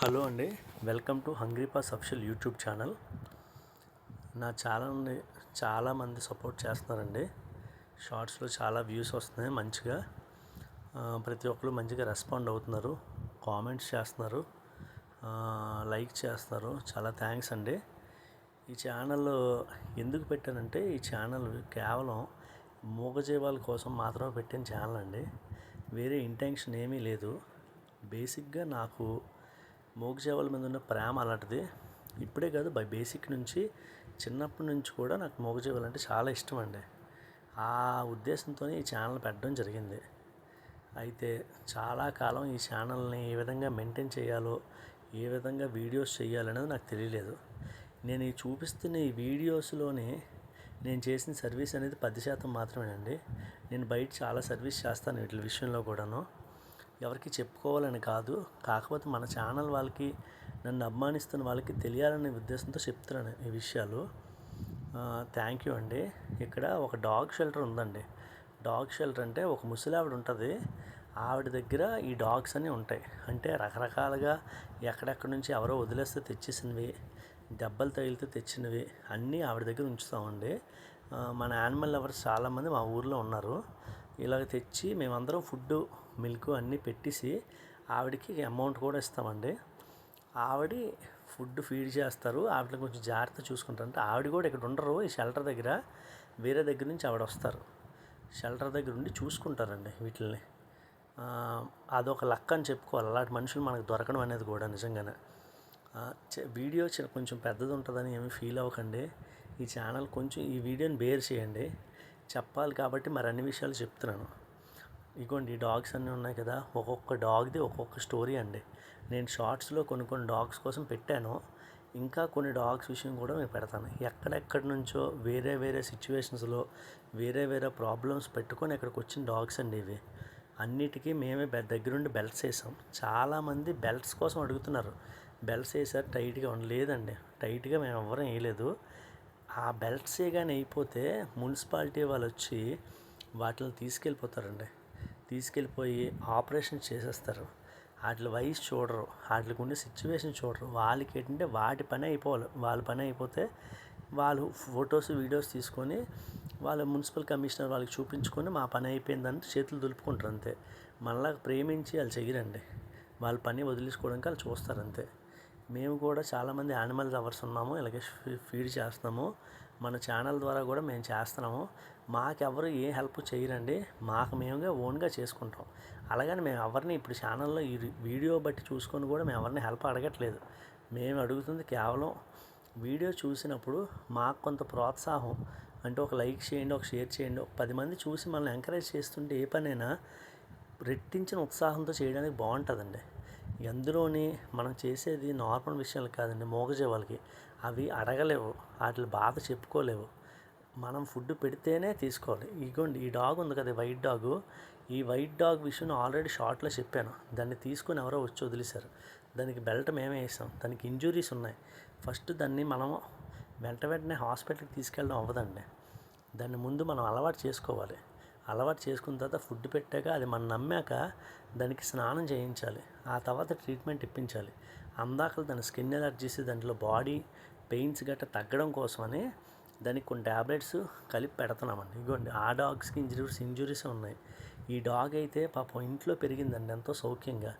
Hello అండి welcome to hungry pass official YouTube channel. నా ఛానల్ని చాలామంది సపోర్ట్ చేస్తున్నారండి. షార్ట్స్లో చాలా వ్యూస్ వస్తున్నాయి మంచిగా. ప్రతి ఒక్కరు మంచిగా రెస్పాండ్ అవుతున్నారు కామెంట్స్ చేస్తున్నారు లైక్ చేస్తున్నారు. చాలా థ్యాంక్స్ అండి. ఈ ఛానల్ ఎందుకు పెట్టానంటే ఈ ఛానల్ కేవలం మూగజీవాల కోసం మాత్రమే పెట్టిన ఛానల్ అండి. వేరే ఇంటెన్షన్ ఏమీ లేదు. బేసిక్గా నాకు మూగజీవాల మీద ఉన్న ప్రేమ అలాంటిది. ఇప్పుడే కాదు బై బేసిక్ నుంచి చిన్నప్పటి నుంచి కూడా నాకు మూగజీవాలు అంటే చాలా ఇష్టం అండి ఆ ఉద్దేశంతో ఈ ఛానల్ పెట్టడం జరిగింది. అయితే చాలా కాలం ఈ ఛానల్ని ఏ విధంగా మెయింటైన్ చేయాలో ఏ విధంగా వీడియోస్ చేయాలనేది నాకు తెలియలేదు. నేను ఈ చూపిస్తున్న ఈ వీడియోస్లోనే నేను చేసిన సర్వీస్ అనేది పది శాతం మాత్రమేనండి. నేను బయట చాలా సర్వీస్ చేస్తాను వీటి విషయంలో కూడాను. ఎవరికి చెప్పుకోవాలని కాదు. కాకపోతే మన ఛానల్ వాళ్ళకి నన్ను అభిమానిస్తున్న వాళ్ళకి తెలియాలనే ఉద్దేశంతో చెప్తున్నాను ఈ విషయాలు. థ్యాంక్ యూ అండి. ఇక్కడ ఒక డాగ్ షెల్టర్ ఉందండి. డాగ్ షెల్టర్ అంటే ఒక ముసలావిడ ఉంటుంది. ఆవిడ దగ్గర ఈ డాగ్స్ అన్నీ ఉంటాయి. అంటే రకరకాలుగా ఎక్కడెక్కడి నుంచి ఎవరో వదిలేస్తే తెచ్చేసినవి దెబ్బలు తగిలితే తెచ్చినవి అన్నీ ఆవిడ దగ్గర ఉంచుతామండి. మన యానిమల్ లవర్స్ చాలామంది మా ఊర్లో ఉన్నారు. ఇలాగ తెచ్చి మేమందరం ఫుడ్ మిల్క్ అన్నీ పెట్టేసి ఆవిడకి అమౌంట్ కూడా ఇస్తామండి. ఆవిడ ఫుడ్ ఫీడ్ చేస్తారు. ఆవిడని కొంచెం జాగ్రత్త చూసుకుంటారు. అంటే ఆవిడ కూడా ఇక్కడ ఉండరు. ఈ షెల్టర్ దగ్గర వేరే దగ్గర నుంచి ఆవిడ వస్తారు. షెల్టర్ దగ్గర ఉండి చూసుకుంటారండి వీటిల్ని. అదొక లక్ అని చెప్పుకోవాలి. అలాంటి మనుషులు మనకు దొరకడం అనేది కూడా నిజంగానే. వీడియో కొంచెం పెద్దది ఉంటుందని ఏమీ ఫీల్ అవ్వకండి. ఈ ఛానల్ కొంచెం ఈ వీడియోని బేర్ చేయండి. చెప్పాలి కాబట్టి మరి అన్ని విషయాలు చెప్తున్నాను. ఇగోండి డాగ్స్ అన్నీ ఉన్నాయి కదా. ఒక్కొక్క డాగ్ది ఒక్కొక్క స్టోరీ అండి. నేను షార్ట్స్లో కొన్ని కొన్ని డాగ్స్ కోసం పెట్టాను. ఇంకా కొన్ని డాగ్స్ విషయం కూడా నేను పెడతాను. ఎక్కడెక్కడి నుంచో వేరే వేరే సిచ్యువేషన్స్లో వేరే వేరే ప్రాబ్లమ్స్ పెట్టుకొని ఇక్కడికి వచ్చిన డాగ్స్ అండి ఇవి. అన్నిటికీ మేమే బె దగ్గరుండి బెల్ట్స్ వేసాం. చాలామంది బెల్ట్స్ కోసం అడుగుతున్నారు. బెల్ట్స్ వేసారు టైట్గా ఉండలేదండి టైట్గా మేము ఎవ్వరం వేయలేదు. ఆ బెల్ట్సే కానీ అయిపోతే మున్సిపాలిటీ వాళ్ళు వచ్చి వాటిని తీసుకెళ్ళిపోతారండి. తీసుకెళ్ళిపోయి ఆపరేషన్ చేసేస్తారు. వాటి వయసు చూడరు. వాటికి ఉండే సిచ్యువేషన్ చూడరు. వాళ్ళకి ఏంటంటే వాటి పని అయిపోవాలి. వాళ్ళ పని అయిపోతే వాళ్ళు ఫొటోస్ వీడియోస్ తీసుకొని వాళ్ళ మున్సిపల్ కమిషనర్ వాళ్ళకి చూపించుకొని మా పని అయిపోయిందంటే చేతులు దులుపుకుంటారు అంతే. మళ్ళా ప్రేమించి వాళ్ళు చెయ్యరండి. వాళ్ళ పని వదిలేసుకోవడానికి వాళ్ళు చూస్తారు అంతే. మేము కూడా చాలామంది యానిమల్ లవర్స్ ఉన్నాము ఇలాగే ఫీడ్ చేస్తున్నాము. మన ఛానల్ ద్వారా కూడా మేము చేస్తున్నాము. మాకెవరు ఏ హెల్ప్ చేయరండి మాకు మేముగా ఓన్గా చేసుకుంటాం. అలాగని మేము ఎవరిని ఇప్పుడు ఛానల్లో ఈ వీడియో బట్టి చూసుకొని కూడా మేము ఎవరిని హెల్ప్ అడగట్లేదు. మేము అడుగుతుంది కేవలం వీడియో చూసినప్పుడు మాకు కొంత ప్రోత్సాహం. అంటే ఒక లైక్ చేయండి ఒక షేర్ చేయండి. ఒక పది మంది చూసి మనల్ని ఎంకరేజ్ చేస్తుంటే ఏ పనైనా రెట్టించిన ఉత్సాహంతో చేయడానికి బాగుంటుందండి. ఎందులోని మనం చేసేది నార్మల్ విషయాలు కాదండి మూగజీవాలకి. అవి అడగలేవు వాటి బాధ చెప్పుకోలేవు. మనం ఫుడ్ పెడితేనే తీసుకోవాలి. ఇగోండి ఈ డాగ్ ఉంది కదా వైట్ డాగ్. ఈ వైట్ డాగ్ విషయం ఆల్రెడీ షార్ట్లో చెప్పాను. దాన్ని తీసుకొని ఎవరో వచ్చి వదిలేశారు. దానికి బెల్ట్ మేమే వేసాం. దానికి ఇంజురీస్ ఉన్నాయి. ఫస్ట్ దాన్ని మనం వెంట వెంటనే హాస్పిటల్కి తీసుకెళ్ళడం అవ్వదండి. దాన్ని ముందు మనం అలవాటు చేసుకోవాలి. అలవాటు చేసుకున్న తర్వాత ఫుడ్ పెట్టాక అది మనం నమ్మాక దానికి స్నానం చేయించాలి. ఆ తర్వాత ట్రీట్మెంట్ ఇప్పించాలి. అందాకలు దాని స్కిన్ ఎలర్జీస్ దాంట్లో బాడీ పెయిన్స్ గట్రా తగ్గడం కోసమని దానికి కొన్ని ట్యాబ్లెట్స్ కలిపి పెడుతున్నామండి. ఇగోండి ఆ డాగ్స్కి ఇంజరీస్ ఇంజురీస్ ఉన్నాయి. ఈ డాగ్ అయితే పాపం ఇంట్లో పెరిగిందండి ఎంతో సౌఖ్యంగా.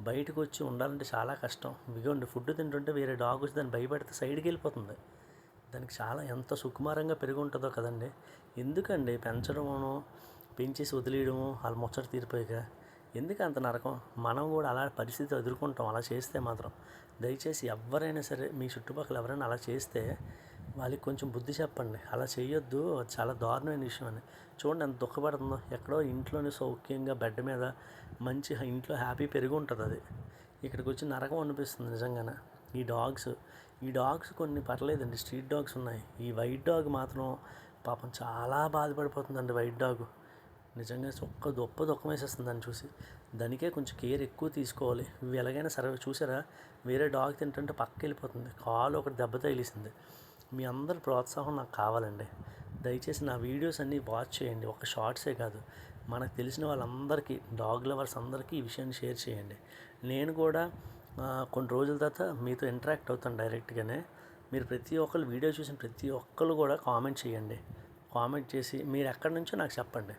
బయటకు వచ్చి ఉండాలంటే చాలా కష్టం. ఇగోండి ఫుడ్ తింటుంటే వేరే డాగ్ వచ్చి దాన్ని భయపెడితే సైడ్కి వెళ్ళిపోతుంది. దానికి చాలా ఎంత సుకుమారంగా పెరిగి ఉంటుందో కదండి. ఎందుకండి పెంచడమును పెంచేసి వదిలేయడము వాళ్ళ ముచ్చట తీరిపోయాక ఎందుకు అంత నరకం? మనం కూడా అలా పరిస్థితి ఎదుర్కొంటాం అలా చేస్తే మాత్రం. దయచేసి ఎవరైనా సరే మీ చుట్టుపక్కల ఎవరైనా అలా చేస్తే వాళ్ళకి కొంచెం బుద్ధి చెప్పండి. అలా చేయొద్దు చాలా దారుణమైన విషయం అని. చూడండి ఎంత దుఃఖపడుతుందో. ఎక్కడో ఇంట్లోనే సౌఖ్యంగా బెడ్ మీద మంచి ఇంట్లో హ్యాపీ పెరిగి ఉంటుంది అది. ఇక్కడికి వచ్చి నరకం అనిపిస్తుంది నిజంగానే. ఈ డాగ్స్ ఈ డాగ్స్ కొన్ని పర్లేదండి. స్ట్రీట్ డాగ్స్ ఉన్నాయి. ఈ వైట్ డాగ్ మాత్రం పాపం చాలా బాధపడిపోతుందండి వైట్ డాగ్. నిజంగా ఒక్క దొప్ప దుఃఖం వేసేస్తుంది దాన్ని చూసి. దానికే కొంచెం కేర్ ఎక్కువ తీసుకోవాలి. ఇవి ఎలాగైనా సరే చూసారా? వేరే డాగ్ తింటుంటే పక్క వెళ్ళిపోతుంది. కాలు ఒకటి దెబ్బ తగిలిసింది. మీ అందరి ప్రోత్సాహం నాకు కావాలండి. దయచేసి నా వీడియోస్ అన్నీ వాచ్ చేయండి. ఒక షార్ట్సే కాదు. మనకు తెలిసిన వాళ్ళందరికీ డాగ్ లవర్స్ అందరికీ ఈ విషయాన్ని షేర్ చేయండి. నేను కూడా కొన్ని రోజుల తర్వాత మీతో ఇంటరాక్ట్ అవుతాను డైరెక్ట్గానే. మీరు ప్రతి ఒక్కరు వీడియో చూసిన ప్రతి ఒక్కరు కూడా కామెంట్ చేయండి. కామెంట్ చేసి మీరు ఎక్కడి నుంచో నాకు చెప్పండి.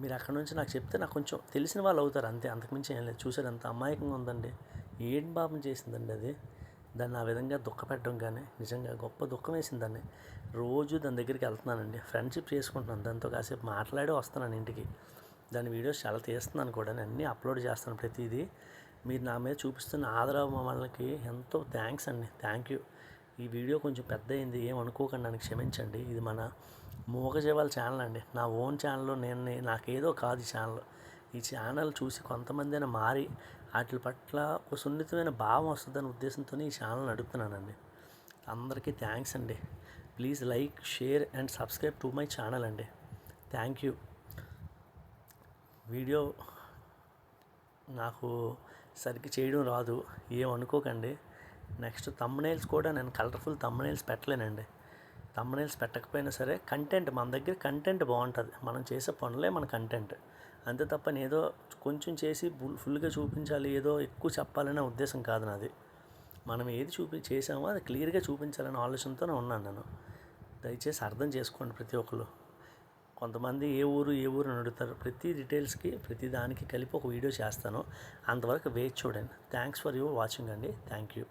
మీరు అక్కడ నుంచి నాకు చెప్తే నాకు కొంచెం తెలిసిన వాళ్ళు అవుతారు అంతే. అంతకుమించి ఏం లేదు. చూసారు ఎంత అమాయకంగా ఉందండి. ఏం పాపం చేసిందండి అది? దాన్ని ఆ విధంగా దుఃఖపెట్టడం కానీ నిజంగా గొప్ప దుఃఖం వేసింది దాన్ని రోజు దాని దగ్గరికి వెళ్తున్నానండి. ఫ్రెండ్షిప్ చేసుకుంటున్నాను. దాంతో కాసేపు మాట్లాడి వస్తున్నాను ఇంటికి. దాని వీడియోస్ చాలా తీస్తున్నాను కూడా. నేను అన్నీ అప్లోడ్ చేస్తాను ప్రతిదీ. మీరు నా మీద చూపిస్తున్న ఆదరవ మమ్మల్ని ఎంతో థ్యాంక్స్ అండి. థ్యాంక్ యూ ఈ వీడియో కొంచెం పెద్ద అయింది ఏం అనుకోకండి నన్ను క్షమించండి. ఇది మన మూగజీవాల ఛానల్ అండి. నా ఓన్ ఛానల్లో నేను నాకేదో కాదు ఈ ఛానల్. ఈ ఛానల్ చూసి కొంతమంది అయినా మారి వాటి పట్ల ఒక సున్నితమైన భావం వస్తుందనే ఉద్దేశంతో ఈ ఛానల్ నడుపుతున్నానండి. అందరికీ థ్యాంక్స్ అండి. Please like share and subscribe to my channel అండి. Thank you. వీడియో నాకు సరిగ్గా చేయడం రాదు. ఏం అనుకోకండి. నెక్స్ట్ తమ్నైల్స్ కూడా నేను కలర్ఫుల్ తమ్నైల్స్ పెట్టలేనండి. తమ్నైల్స్ పెట్టకపోయినా సరే కంటెంట్ మన దగ్గర కంటెంట్ బాగుంటుంది. మనం చేసే పనులే మన కంటెంట్ అంతే తప్ప ఏదో కొంచెం చేసి ఫుల్ ఫుల్గా చూపించాలి ఏదో ఎక్కువ చెప్పాలనే ఉద్దేశం కాదు నాది. మనం ఏది చూపి చేసామో అది క్లియర్గా చూపించాలనే ఆలోచనతోనే ఉన్నాను నేను. దయచేసి అర్థం చేసుకోండి ప్రతి ఒక్కరు కొంతమంది ఏ ఊరు ఏ ఊరు అని అడుగుతారు. ప్రతి డీటెయిల్స్కి ప్రతి దానికి కలిపి ఒక వీడియో చేస్తాను. అంతవరకు వేచి చూడండి. థ్యాంక్స్ ఫర్ యువర్ వాచింగ్ అండి. Thank you.